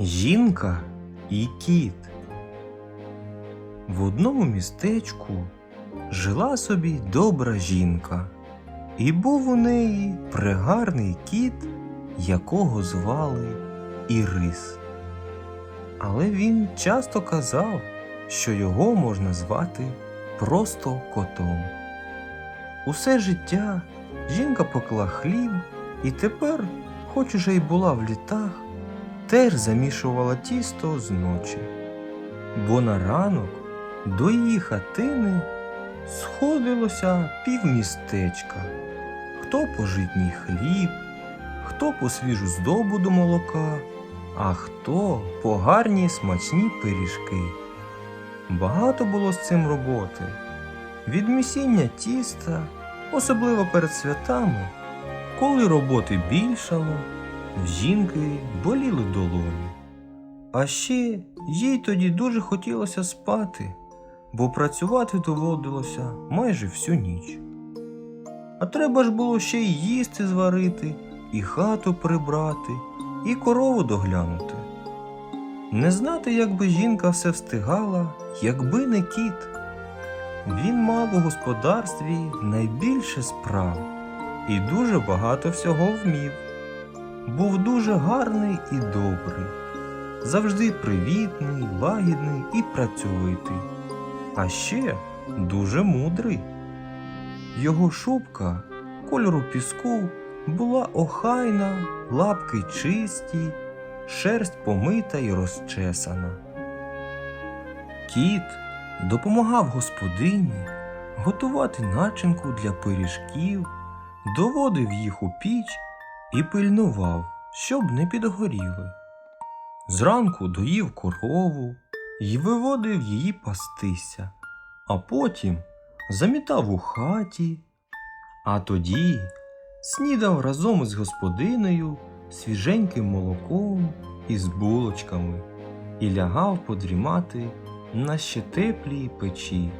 Жінка і кіт. В одному містечку жила собі добра жінка, і був у неї пригарний кіт, якого звали Ірис. Але він часто казав, що його можна звати просто котом. Усе життя жінка пекла хліб і тепер, хоч уже й була в літах, теж замішувала тісто зночі. Бо на ранок до її хатини сходилося півмістечка. Хто по житній хліб, хто по свіжу здобу до молока, а хто по гарні смачні пиріжки. Багато було з цим роботи. Від місіння тіста, особливо перед святами, коли роботи більшало, в жінки боліли долоні. А ще їй тоді дуже хотілося спати, бо працювати доводилося майже всю ніч. А треба ж було ще й їсти зварити, і хату прибрати, і корову доглянути. Не знати, як би жінка все встигала, якби не кіт. Він мав у господарстві найбільше справ і дуже багато всього вмів. Був дуже гарний і добрий, завжди привітний, лагідний і працьовитий, а ще дуже мудрий. Його шубка кольору піску була охайна, лапки чисті, шерсть помита і розчесана. Кіт допомагав господині готувати начинку для пиріжків, доводив їх у піч і пильнував, щоб не підгоріли. Зранку доїв корову і виводив її пастися, а потім замітав у хаті, а тоді снідав разом із господинею свіженьким молоком із булочками і лягав подрімати на ще теплій печі.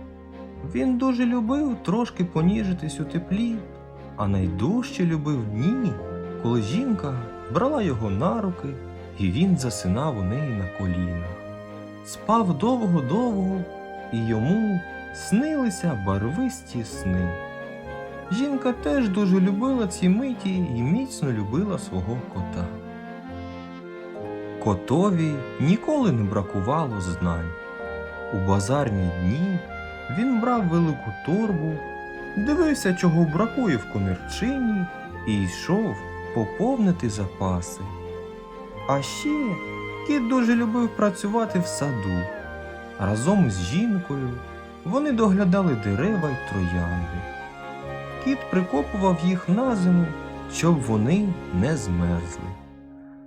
Він дуже любив трошки поніжитись у теплі, а найдужче любив дні, коли жінка брала його на руки, і він засинав у неї на колінах. Спав довго-довго, і йому снилися барвисті сни. Жінка теж дуже любила ці миті і міцно любила свого кота. Котові ніколи не бракувало знань. У базарні дні він брав велику торбу, дивився, чого бракує в комірчині, і йшов поповнити запаси. А ще кіт дуже любив працювати в саду. Разом із жінкою вони доглядали дерева й троянди. Кіт прикопував їх на зиму, щоб вони не змерзли.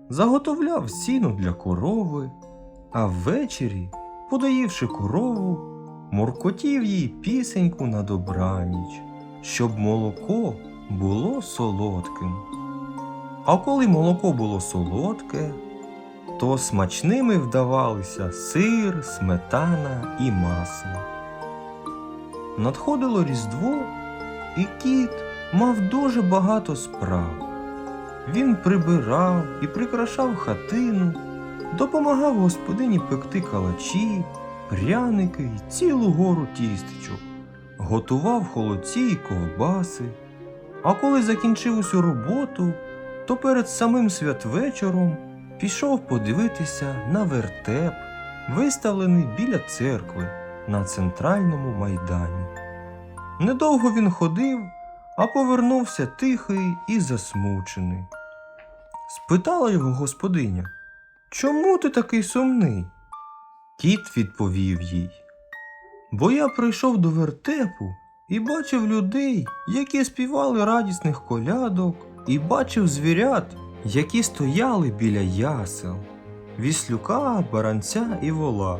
Заготовляв сіно для корови, а ввечері, подоївши корову, муркотів їй пісеньку на добраніч, щоб молоко було солодким. А коли молоко було солодке, то смачними вдавалися сир, сметана і масло. Надходило Різдво, і кіт мав дуже багато справ. Він прибирав і прикрашав хатину, допомагав господині пекти калачі, пряники й цілу гору тістечок, готував холодці й ковбаси. А коли закінчив усю роботу, то перед самим святвечором пішов подивитися на вертеп, виставлений біля церкви на центральному майдані. Недовго він ходив, а повернувся тихий і засмучений. Спитала його господиня, чому ти такий сумний? Кіт відповів їй. Бо я прийшов до вертепу і бачив людей, які співали радісних колядок, і бачив звірят, які стояли біля ясел, віслюка, баранця і вола.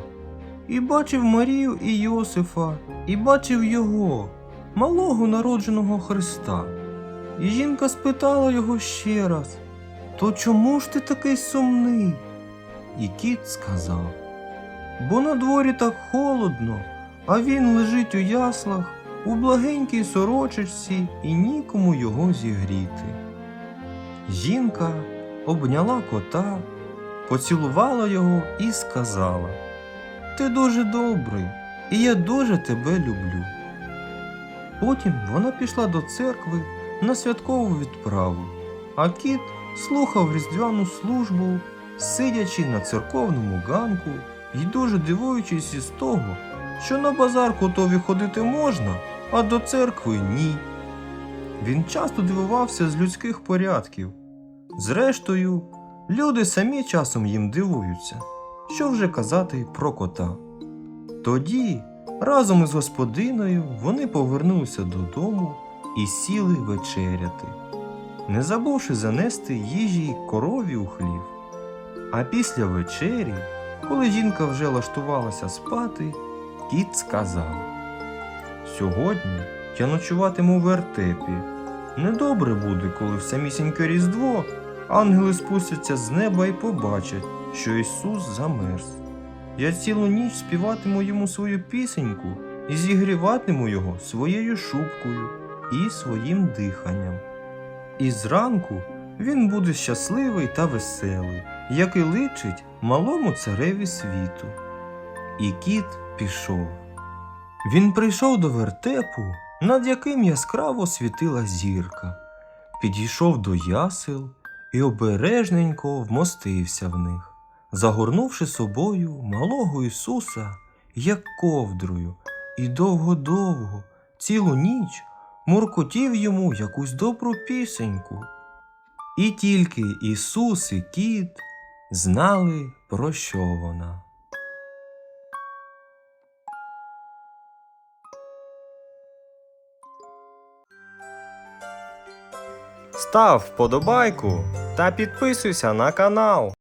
І бачив Марію і Йосифа, і бачив його, малого народженого Христа. І жінка спитала його ще раз: То чому ж ти такий сумний? І кіт сказав: Бо на дворі так холодно, а він лежить у яслах у благенькій сорочечці і нікому його зігріти. Жінка обняла кота, поцілувала його і сказала: Ти дуже добрий, і я дуже тебе люблю. Потім вона пішла до церкви на святкову відправу, а кіт слухав різдвяну службу, сидячи на церковному ганку і дуже дивуючись із того, що на базар котові ходити можна, а до церкви ні. Він часто дивувався з людських порядків. Зрештою, люди самі часом їм дивуються, що вже казати про кота. Тоді, разом із господиною, вони повернулися додому і сіли вечеряти, не забувши занести їжі корові у хлів. А після вечері, коли жінка вже лаштувалася спати, кіт сказав: Сьогодні я ночуватиму в вертепі. Недобре буде, коли в самісіньке Різдво ангели спустяться з неба і побачать, що Ісус замерз. Я цілу ніч співатиму йому свою пісеньку і зігріватиму його своєю шубкою і своїм диханням. І зранку він буде щасливий та веселий, як і личить малому цареві світу. І кіт пішов. Він прийшов до вертепу, над яким яскраво світила зірка, підійшов до ясел і обережненько вмостився в них, загорнувши собою малого Ісуса, як ковдрою, і довго-довго, цілу ніч муркотів йому якусь добру пісеньку. І тільки Ісус і кіт знали, про що вона. Став вподобайку та підписуйся на канал.